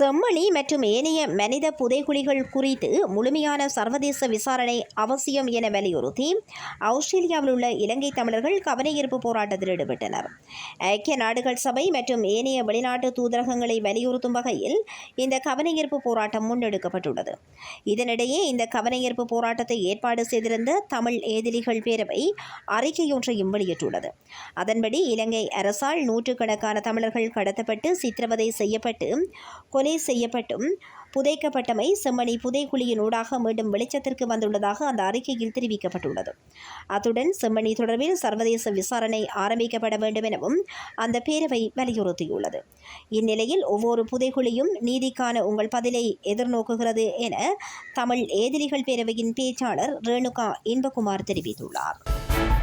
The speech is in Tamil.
செம்மணி மற்றும் ஏனைய மனித புதைகுழிகள் குறித்து முழுமையான சர்வதேச விசாரணை அவசியம் என வலியுறுத்தி ஆஸ்திரேலியாவில் உள்ள இலங்கை தமிழர்கள் கவனஈர்ப்பு போராட்டத்தில் ஈடுபட்டனர். ஐக்கிய நாடுகள் சபை மற்றும் ஏனைய வெளிநாட்டு தூதரகங்களை வலியுறுத்தும் வகையில் இந்த கவனஈர்ப்பு போராட்டம் முன்னெடுக்கப்பட்டுள்ளது. இதனிடையே இந்த கவனஈர்ப்பு போராட்டத்தை ஏற்பாடு செய்திருந்த தமிழ் ஏதிலிகள் பேரவை அறிக்கையொன்றையும் வெளியிட்டுள்ளது. அதன்படி இலங்கை அரசால் நூற்றுக்கணக்கான தமிழர்கள் கடத்தப்பட்டு சித்திரவதை செய்யப்பட்டு கொலை செய்யப்பட்டும். புதைக்கப்பட்டமை செம்மணி புதைக்குழியின் ஊடாக மீண்டும் வெளிச்சத்திற்கு வந்துள்ளதாக அந்த அறிக்கையில் தெரிவிக்கப்பட்டுள்ளது. அத்துடன் செம்மணி தொடர்பில் சர்வதேச விசாரணை ஆரம்பிக்கப்பட வேண்டும் எனவும் அந்த பேரவை வலியுறுத்தியுள்ளது. இந்நிலையில் ஒவ்வொரு புதைக்குழியும் நீதிக்கான உங்கள் பதிலை எதிர்நோக்குகிறது என தமிழ் ஏதிரிகள் பேரவையின் பேச்சாளர் ரேணுகா இன்பகுமார் தெரிவித்துள்ளார்.